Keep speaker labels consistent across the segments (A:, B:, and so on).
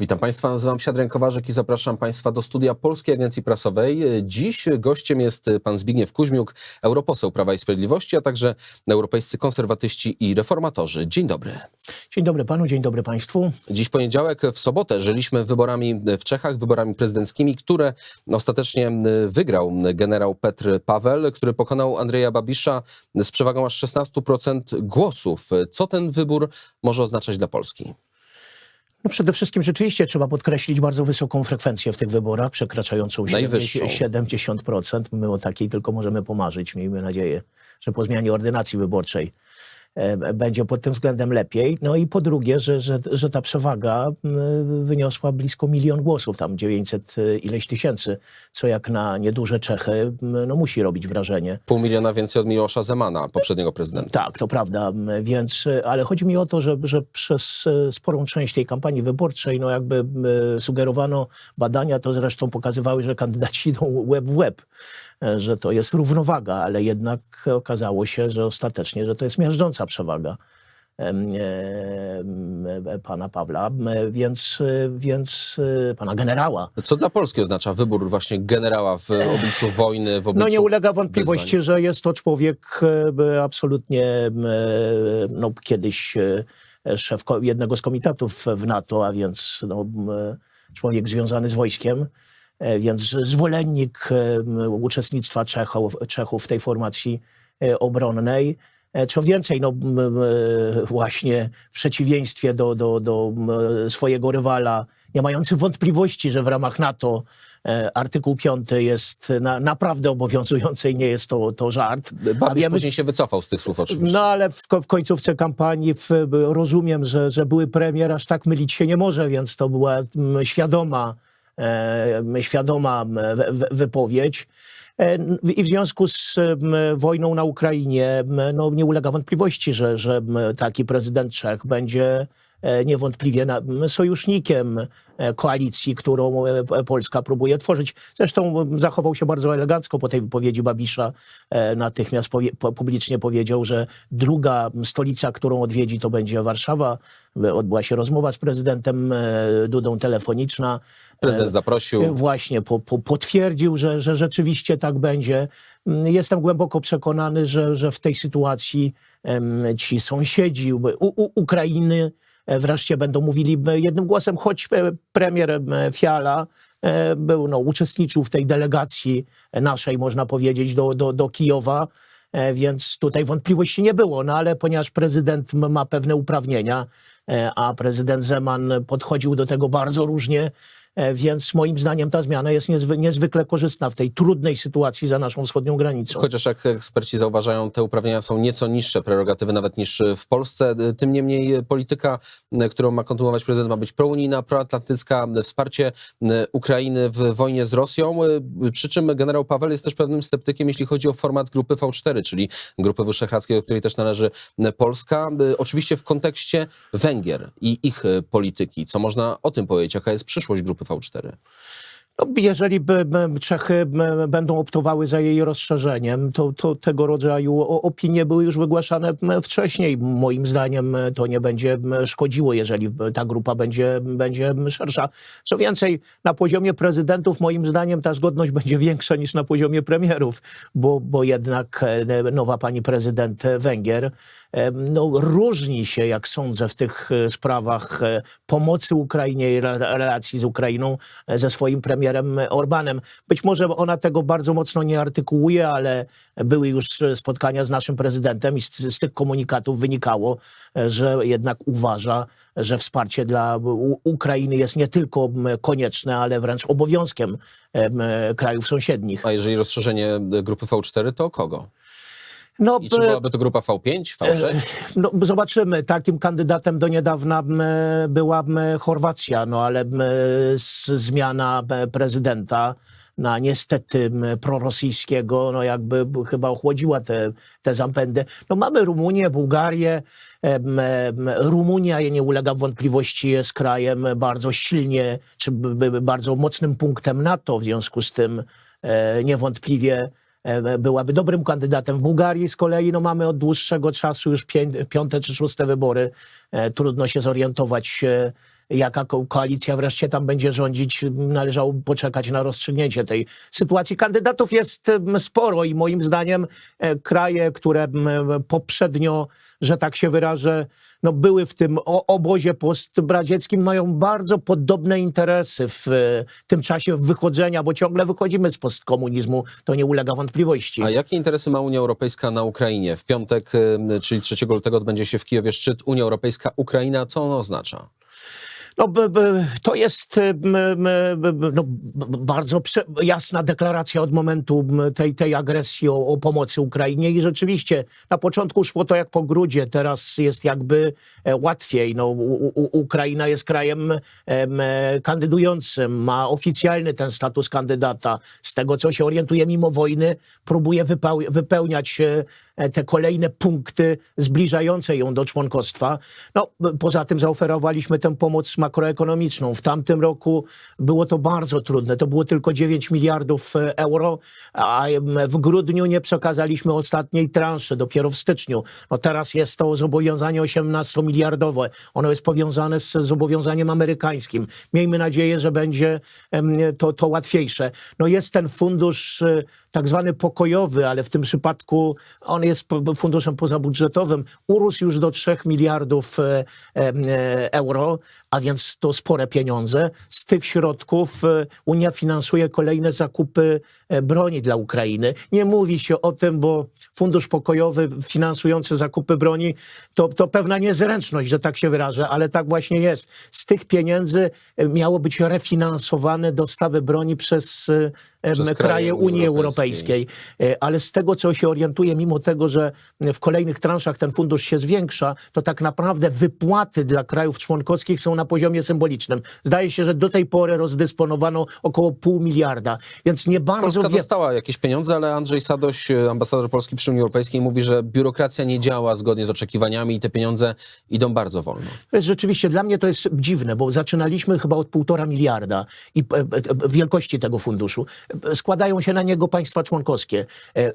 A: Witam Państwa, nazywam się Adrian Kowarzyk i zapraszam Państwa do studia Polskiej Agencji Prasowej. Dziś gościem jest pan Zbigniew Kuźmiuk, europoseł Prawa i Sprawiedliwości, a także europejscy konserwatyści i reformatorzy. Dzień dobry.
B: Dzień dobry panu, dzień dobry państwu.
A: Dziś poniedziałek, w sobotę żyliśmy wyborami w Czechach, wyborami prezydenckimi, które ostatecznie wygrał generał Petr Paweł, który pokonał Andrzeja Babisza z przewagą aż 16% głosów. Co ten wybór może oznaczać dla Polski?
B: No przede wszystkim rzeczywiście trzeba podkreślić bardzo wysoką frekwencję w tych wyborach, przekraczającą
A: Najwyższą.
B: 70%. 70%. My o takiej tylko możemy pomarzyć. Miejmy nadzieję, że po zmianie ordynacji wyborczej będzie pod tym względem lepiej. No i po drugie, że, że, że ta przewaga wyniosła blisko milion głosów, tam 900 ileś tysięcy, co jak na nieduże Czechy no musi robić wrażenie.
A: Pół miliona więcej od Miłosza Zemana, poprzedniego prezydenta.
B: Tak, to prawda, więc, e, ale chodzi mi o to, że, że przez e, sporą część tej kampanii wyborczej, no jakby sugerowano, badania to zresztą pokazywały, że kandydaci idą łeb w łeb, e, że to jest równowaga, ale jednak okazało się, że ostatecznie, że to jest miażdżąca przewaga em, e, pana Pawła, m, więc, e, więc e, pana generała.
A: Co dla Polski oznacza wybór właśnie generała w obliczu wojny, w obliczu
B: No nie ulega wątpliwości,
A: wyzwań?
B: że jest to człowiek e, absolutnie e, no, kiedyś e, szef jednego z komitetów w NATO, a więc no, człowiek związany z wojskiem, e, więc zwolennik e, m, uczestnictwa Czechów, Czechów w tej formacji e, obronnej. E, Co więcej, no, m, m, właśnie w przeciwieństwie do, do, do m, swojego rywala, nie mający wątpliwości, że w ramach NATO e, artykuł 5 jest na, naprawdę obowiązujący i nie jest to, to żart.
A: Babisz
B: wiemy,
A: później się wycofał z tych słów oczywiście.
B: no ale w, w końcówce kampanii w, rozumiem, że, że były premier aż tak mylić się nie może, więc to była mm, świadoma, e, świadoma m, wy- wy- wypowiedź. E, I w związku z wojną na Ukrainie no, nie ulega wątpliwości, że, że taki prezydent Czech będzie e, niewątpliwie na, m, sojusznikiem e, koalicji, którą e, Polska próbuje tworzyć. Zresztą zachował się bardzo elegancko po tej wypowiedzi Babisza. E, Natychmiast powie, po- publicznie powiedział, że druga stolica, którą odwiedzi, to będzie Warszawa. E, Odbyła się rozmowa z prezydentem e, Dudą telefoniczna.
A: Prezydent zaprosił.
B: E, Właśnie po, po, potwierdził, że, że rzeczywiście tak będzie. Mm, Jestem głęboko przekonany, że, że w tej sytuacji ci sąsiedzi u, u, Ukrainy e, wreszcie będą mówili e, jednym głosem, choć e, premier em, Fiala e, był, no, uczestniczył w tej delegacji naszej, można powiedzieć, do, do, do Kijowa. E, Więc tutaj wątpliwości nie było, no ale ponieważ prezydent ma pewne uprawnienia, e, a prezydent Zeman podchodził do tego bardzo różnie, e, więc moim zdaniem ta zmiana jest niezwy, niezwykle korzystna w tej trudnej sytuacji za naszą wschodnią granicą.
A: Chociaż jak eksperci zauważają, te uprawnienia są nieco niższe, prerogatywy nawet niż w Polsce. Tym niemniej polityka, którą ma kontynuować prezydent, ma być prounijna, proatlantycka, wsparcie Ukrainy w wojnie z Rosją. Przy czym generał Paweł jest też pewnym sceptykiem, jeśli chodzi o format grupy V4, czyli grupy wyszehradzkiej, do której też należy Polska. Oczywiście w kontekście Węgier i ich polityki. Co można o tym powiedzieć? Jaka jest przyszłość grupy V4?
B: No, jeżeli by, Czechy będą optowały za jej rozszerzeniem, to, to tego rodzaju opinie były już wygłaszane wcześniej. Moim zdaniem m, to nie będzie szkodziło, jeżeli ta grupa będzie, będzie szersza. Co więcej, na poziomie prezydentów moim zdaniem ta zgodność będzie większa niż na poziomie premierów, bo, bo jednak e, nowa pani prezydent Węgier e, no, różni się, jak sądzę, w tych e, sprawach e, pomocy Ukrainie i re- relacji z Ukrainą e, ze swoim premierem Orbanem. Być może ona tego bardzo mocno nie artykułuje, ale były już e, spotkania z naszym prezydentem i z, z tych komunikatów wynikało, e, że jednak uważa, że wsparcie dla Ukrainy jest nie tylko konieczne, ale wręcz obowiązkiem em, krajów sąsiednich.
A: A jeżeli rozszerzenie grupy V4, to kogo?
B: No,
A: I czy byłaby to grupa V5, V6?
B: No, zobaczymy. Takim kandydatem do niedawna była Chorwacja, no ale zmiana prezydenta na niestety prorosyjskiego, no jakby chyba ochłodziła te, te zapędy. No mamy Rumunię, Bułgarię. Em, em, Rumunia nie ulega wątpliwości, jest krajem bardzo silnie, czy bardzo mocnym punktem NATO, w związku z tym e, niewątpliwie e, byłaby dobrym kandydatem. W Bułgarii z kolei no, mamy od dłuższego czasu już pię- piąte czy szóste wybory. E, Trudno się zorientować, e, jaka ko- koalicja wreszcie tam będzie rządzić, należało poczekać na rozstrzygnięcie tej sytuacji. Kandydatów jest sporo i moim zdaniem e, kraje, które poprzednio, że tak się wyrażę, no były w tym obozie postbradzieckim, mają bardzo podobne interesy w e, tym czasie wychodzenia, bo ciągle wychodzimy z postkomunizmu, to nie ulega wątpliwości.
A: A jakie interesy ma Unia Europejska na Ukrainie? W piątek, y, czyli 3 lutego odbędzie się w Kijowie szczyt Unia Europejska, Ukraina. Co on oznacza?
B: No, to jest b, no, bardzo jasna deklaracja od momentu tej, tej agresji o, o pomocy Ukrainie i rzeczywiście na początku szło to jak po grudzie, teraz jest jakby e, łatwiej. No, u, u, Ukraina jest krajem em, e, kandydującym, ma oficjalny ten status kandydata. Z tego co się orientuje, mimo wojny próbuje wypeł, wypełniać e, e, te kolejne punkty zbliżające ją do członkostwa. No, poza tym zaoferowaliśmy tę pomoc makroekonomiczną. W tamtym roku było to bardzo trudne. To było tylko 9 miliardów e, euro, a w grudniu nie przekazaliśmy ostatniej transzy, dopiero w styczniu. No teraz jest to zobowiązanie 18-miliardowe. Ono jest powiązane z zobowiązaniem amerykańskim. Miejmy nadzieję, że będzie to, to łatwiejsze. No jest ten fundusz e, tak zwany pokojowy, ale w tym przypadku on jest funduszem pozabudżetowym. Urósł już do 3 miliardów e, euro, a więc to spore pieniądze. Z tych środków e, Unia finansuje kolejne zakupy e, broni dla Ukrainy. Nie mówi się o tym, bo fundusz pokojowy finansujący zakupy broni to, to pewna niezręczność, że tak się wyrażę, ale tak właśnie jest. Z tych pieniędzy e, miało być refinansowane dostawy broni Przez
A: kraje
B: kraje
A: Unii Europejskiej.
B: Europejskiej. E, Ale z tego, co się orientuję, mimo tego, że w kolejnych transzach ten fundusz się zwiększa, to tak naprawdę wypłaty dla krajów członkowskich są na poziomie symbolicznym. Zdaje się, że do tej pory rozdysponowano około pół miliarda, więc nie bardzo
A: Polska
B: wie...
A: dostała jakieś pieniądze, ale Andrzej Sadoś, y, ambasador Polski przy Unii Europejskiej, mówi, że biurokracja nie działa zgodnie z oczekiwaniami i te pieniądze idą bardzo wolno.
B: Rzeczywiście, dla mnie to jest dziwne, bo zaczynaliśmy chyba od półtora miliarda i e, e, wielkości tego funduszu. Składają się na niego państwa członkowskie. E, e,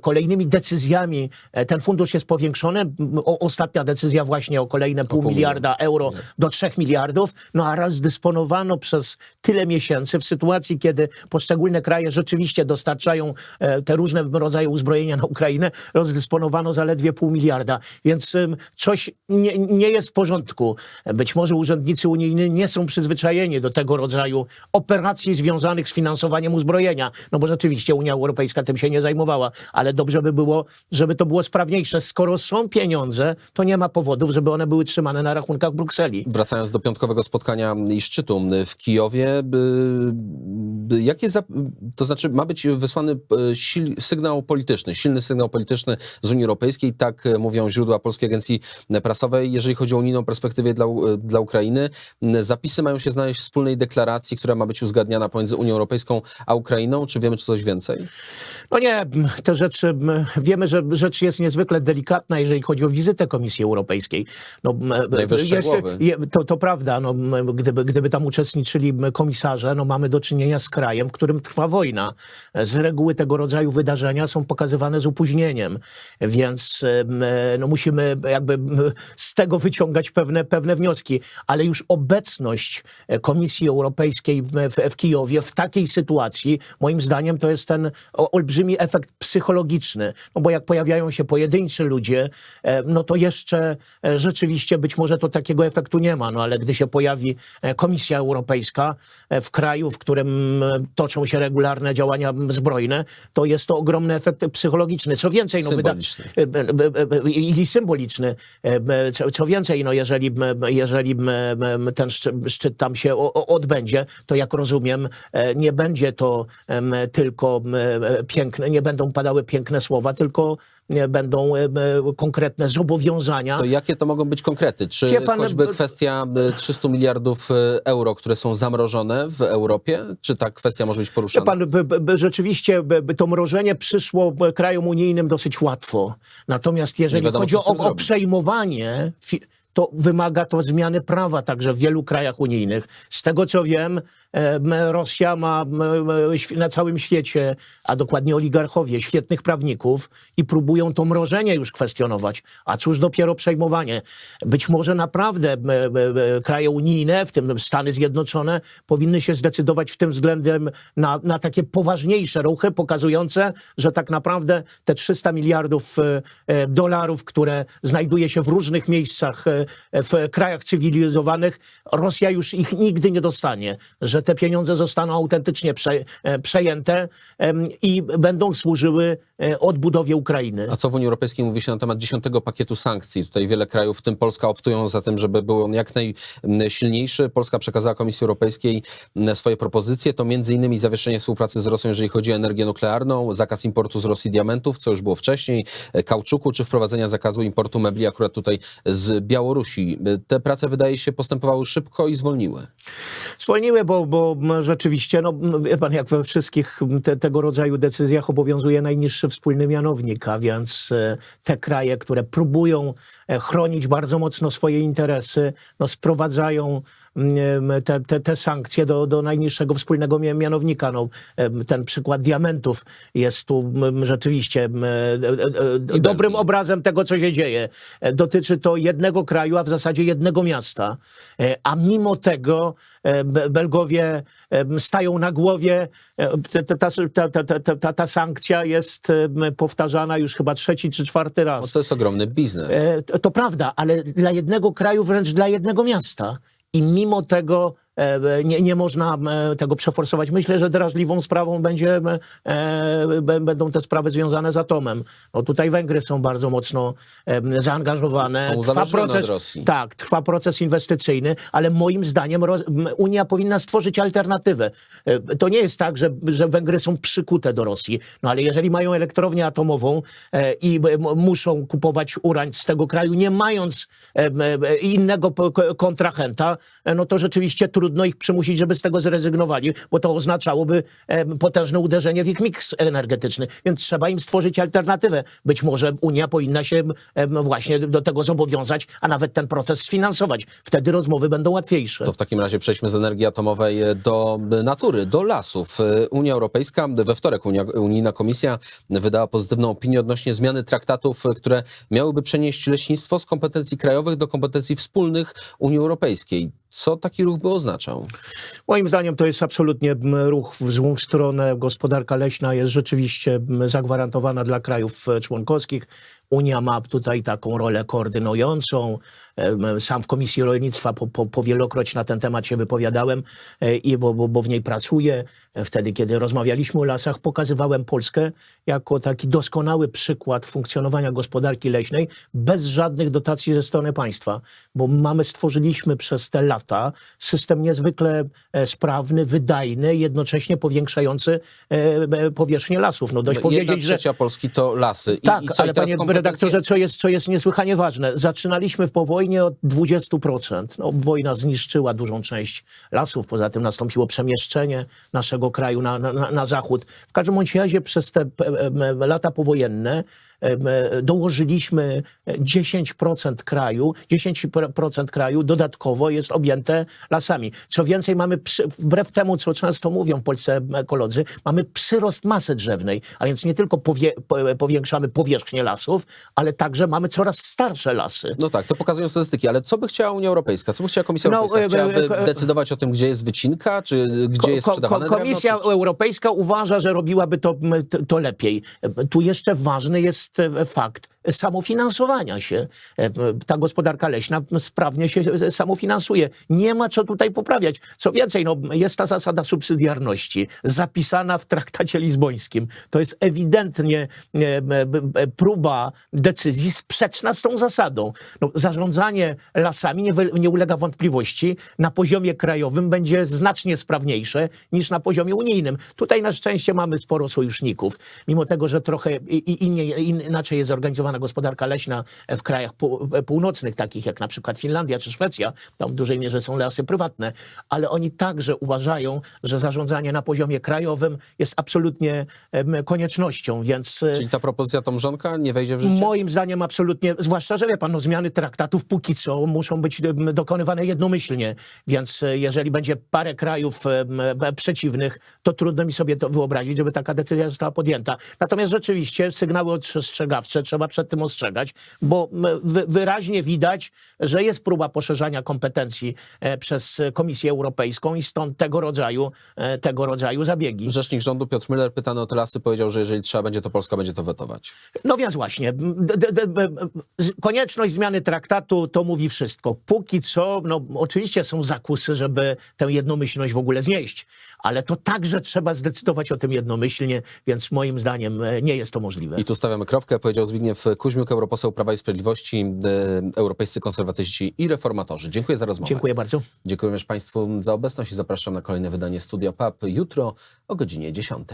B: Kolejnymi decyzjami e, ten fundusz jest powiększony. Ostatnia decyzja właśnie o kolejne pół
A: pół
B: miliarda euro do trzech miliardów. No a raz dysponowano przez tyle miesięcy w sytuacji, kiedy poszczególne kraje rzeczywiście dostarczają te różne rodzaje uzbrojenia na Ukrainę, rozdysponowano zaledwie pół miliarda. Więc coś nie, nie jest w porządku. Być może urzędnicy unijni nie są przyzwyczajeni do tego rodzaju operacji związanych z finansowaniem uzbrojenia. No bo rzeczywiście Unia Europejska tym się nie zajmowała, ale dobrze by było, żeby to było sprawniejsze. Skoro są pieniądze, to nie ma powodów, żeby one były trzymane na rachunkach Brukseli.
A: Wracając do piątkowego spotkania i szczytu w Kijowie, jakie to znaczy ma być wysłany e, sil, sygnał polityczny, silny sygnał polityczny z Unii Europejskiej, tak e, mówią źródła Polskiej Agencji Prasowej, jeżeli chodzi o unijną perspektywę dla, U- dla Ukrainy. Zapisy mają się znaleźć w wspólnej deklaracji, która ma być uzgadniana pomiędzy Unią Europejską a Ukrainą. Czy wiemy czy coś więcej?
B: No nie, te rzeczy, wiemy, że rzecz jest niezwykle delikatna, jeżeli chodzi o wizytę Komisji Europejskiej. No, jest- to, to prawda, no, gdyby, gdyby tam uczestniczyli komisarze, no mamy do czynienia z krajem, w którym trwa wojna. Z reguły tego rodzaju wydarzenia są pokazywane z opóźnieniem, więc no, musimy jakby z tego wyciągać pewne, pewne wnioski, ale już obecność Komisji Europejskiej w, w, w Kijowie w takiej sytuacji, moim zdaniem, to jest ten olbrzymi efekt psychologiczny. No bo jak pojawiają się pojedynczy ludzie, e, no to jeszcze e, rzeczywiście być może to takiego efektu nie ma, no ale gdy się pojawi e, Komisja Europejska w kraju, w którym toczą się regularne działania zbrojne, to jest to ogromny efekt psychologiczny. Co więcej, no
A: Symboliczny.
B: I symboliczny. Co, więcej, no jeżeli, jeżeli ten szczyt, tam się odbędzie, to jak rozumiem, nie będzie to em, tylko piękne, nie będą padały piękne słowa, tylko będą konkretne zobowiązania.
A: To jakie to mogą być konkrety? Czy
B: Wie pan,
A: choćby kwestia e, 300 miliardów e, euro, które są zamrożone w Europie? Czy ta kwestia może być poruszana?
B: pan, by, by, rzeczywiście by, to mrożenie przyszło krajom unijnym dosyć łatwo. Natomiast jeżeli
A: wiadomo,
B: chodzi o, o przejmowanie to wymaga to zmiany prawa także w wielu krajach unijnych. Z tego co wiem, Rosja ma na całym świecie, a dokładnie oligarchowie, świetnych prawników i próbują to mrożenie już kwestionować. A cóż dopiero przejmowanie. Być może naprawdę kraje unijne, w tym Stany Zjednoczone, powinny się zdecydować w tym względem na, na takie poważniejsze ruchy, pokazujące, że tak naprawdę te 300 miliardów dolarów, które znajduje się w różnych miejscach w krajach cywilizowanych, Rosja już ich nigdy nie dostanie, że te pieniądze zostaną autentycznie prze, e, przejęte i będą służyły e, odbudowie Ukrainy.
A: A co w Unii Europejskiej mówi się na temat dziesiątego pakietu sankcji? Tutaj wiele krajów, w tym Polska, optują za tym, żeby był on jak najsilniejszy. Polska przekazała Komisji Europejskiej swoje propozycje. To między innymi zawieszenie współpracy z Rosją, jeżeli chodzi o energię nuklearną, zakaz importu z Rosji diamentów, co już było wcześniej, e, kauczuku, czy wprowadzenia zakazu importu mebli akurat tutaj z Białorusi. E, Te prace, wydaje się, postępowały szybko i zwolniły.
B: Zwolniły, bo, bo m, rzeczywiście, no m, wie pan, jak we wszystkich m, te, tego rodzaju decyzjach obowiązuje najniższy wspólny mianownik, a więc e, te kraje, które próbują e, chronić bardzo mocno swoje interesy, no sprowadzają te, te, te sankcje do, do najniższego wspólnego mia- mianownika. No, ten przykład diamentów jest tu rzeczywiście e, e, e, dobrym obrazem tego, co się dzieje. Dotyczy to jednego kraju, a w zasadzie jednego miasta. A mimo tego Be- Belgowie stają na głowie. Ta, ta, ta, ta, ta, sankcja jest powtarzana już chyba trzeci czy czwarty
A: No,
B: raz.
A: to jest ogromny biznes.
B: To prawda, ale dla jednego kraju, wręcz dla jednego miasta. I mimo tego nie, nie można e, tego przeforsować. Myślę, że drażliwą sprawą będzie, e, będą te sprawy związane z atomem. No tutaj Węgry są bardzo mocno e, zaangażowane.
A: Są
B: Trwa
A: uzależnione od
B: proces,
A: Rosji.
B: tak, trwa proces inwestycyjny, ale moim zdaniem Unia powinna stworzyć alternatywę. E, To nie jest tak, że, że Węgry są przykute do Rosji, no ale jeżeli mają elektrownię atomową e, i muszą kupować urań z tego kraju, nie mając e, e, innego kontrahenta, e, no to rzeczywiście trudno ich przymusić, żeby z tego zrezygnowali, bo to oznaczałoby e, potężne uderzenie w ich miks energetyczny. Więc trzeba im stworzyć alternatywę. Być może Unia powinna się e, właśnie do tego zobowiązać, a nawet ten proces sfinansować. Wtedy rozmowy będą łatwiejsze.
A: To w takim razie przejdźmy z energii atomowej e, do natury, do lasów. Unia Europejska, we wtorek Unia, Unijna Komisja wydała pozytywną opinię odnośnie zmiany traktatów, które miałyby przenieść leśnictwo z kompetencji krajowych do kompetencji wspólnych Unii Europejskiej. Co taki ruch by oznaczał?
B: Moim zdaniem to jest absolutnie ruch w złą stronę. Gospodarka leśna jest rzeczywiście zagwarantowana dla krajów e, członkowskich. Unia ma tutaj taką rolę koordynującą. Sam w Komisji Rolnictwa po, po, po wielokroć na ten temat się wypowiadałem, e, i bo, bo, bo w niej pracuję. E, Wtedy, kiedy rozmawialiśmy o lasach, pokazywałem Polskę jako taki doskonały przykład funkcjonowania gospodarki leśnej bez żadnych dotacji ze strony państwa. Bo mamy, stworzyliśmy przez te lata system niezwykle e, sprawny, wydajny, jednocześnie powiększający powierzchnię lasów. No dość
A: Jedna
B: powiedzieć, że
A: trzecia Polski to lasy. I,
B: tak,
A: i
B: ale panie redaktorze, co jest, co jest niesłychanie ważne. Zaczynaliśmy po wojnie od 20%. No, wojna zniszczyła dużą część lasów, poza tym nastąpiło przemieszczenie naszego kraju na, na, na zachód. W każdym razie przez te e, e, lata powojenne dołożyliśmy 10% kraju, 10% kraju dodatkowo jest objęte lasami. Co więcej, mamy, przy, wbrew temu, co często mówią w Polsce ekolodzy, mamy przyrost masy drzewnej, a więc nie tylko powie, po, powiększamy powierzchnię lasów, ale także mamy coraz starsze lasy.
A: No tak, to pokazują statystyki, ale co by chciała Unia Europejska? Co by chciała Komisja
B: No,
A: Europejska?
B: e, e,
A: Chciałaby
B: e,
A: decydować o tym, gdzie jest wycinka, czy gdzie jest sprzedawane
B: Komisja
A: drewno? Czy,
B: Europejska uważa, że robiłaby to, to, lepiej. E, Tu jeszcze ważny jest це факт. Samofinansowania się. E, Ta gospodarka leśna sprawnie się e, samofinansuje. Nie ma co tutaj poprawiać. Co więcej, no, jest ta zasada subsydiarności zapisana w traktacie lizbońskim. To jest ewidentnie e, próba decyzji sprzeczna z tą zasadą. No, zarządzanie lasami nie, nie ulega wątpliwości. Na poziomie krajowym będzie znacznie sprawniejsze niż na poziomie unijnym. Tutaj na szczęście mamy sporo sojuszników. Mimo tego, że trochę inaczej jest zorganizowana zwana gospodarka leśna w krajach pół, północnych, takich jak na przykład Finlandia czy Szwecja, tam w dużej mierze są lasy prywatne, ale oni także uważają, że zarządzanie na poziomie krajowym jest absolutnie koniecznością, więc e,
A: Czyli ta propozycja Tomżonka nie wejdzie w życie?
B: Moim zdaniem absolutnie, zwłaszcza, że wie pan, no, zmiany traktatów póki co muszą być dokonywane jednomyślnie, więc e, jeżeli będzie parę krajów e, przeciwnych, to trudno mi sobie to wyobrazić, żeby taka decyzja została podjęta. Natomiast rzeczywiście sygnały ostrzegawcze trzeba przed tym ostrzegać, bo wyraźnie widać, że jest próba poszerzania kompetencji e, przez Komisję Europejską i stąd tego rodzaju, e, tego rodzaju zabiegi.
A: Rzecznik rządu Piotr Müller, pytany o te lasy, powiedział, że jeżeli trzeba będzie, to Polska będzie to wetować.
B: No więc właśnie, konieczność zmiany traktatu to mówi wszystko. Póki co, no oczywiście są zakusy, żeby tę jednomyślność w ogóle znieść, ale to także trzeba zdecydować o tym jednomyślnie, więc moim zdaniem e, nie jest to możliwe.
A: I tu stawiamy kropkę, powiedział Zbigniew Kuźmiuk, europoseł Prawa i Sprawiedliwości, e, europejscy konserwatyści i reformatorzy. Dziękuję za rozmowę.
B: Dziękuję bardzo.
A: Dziękuję również Państwu za obecność i zapraszam na kolejne wydanie Studia PAP jutro o godzinie 10.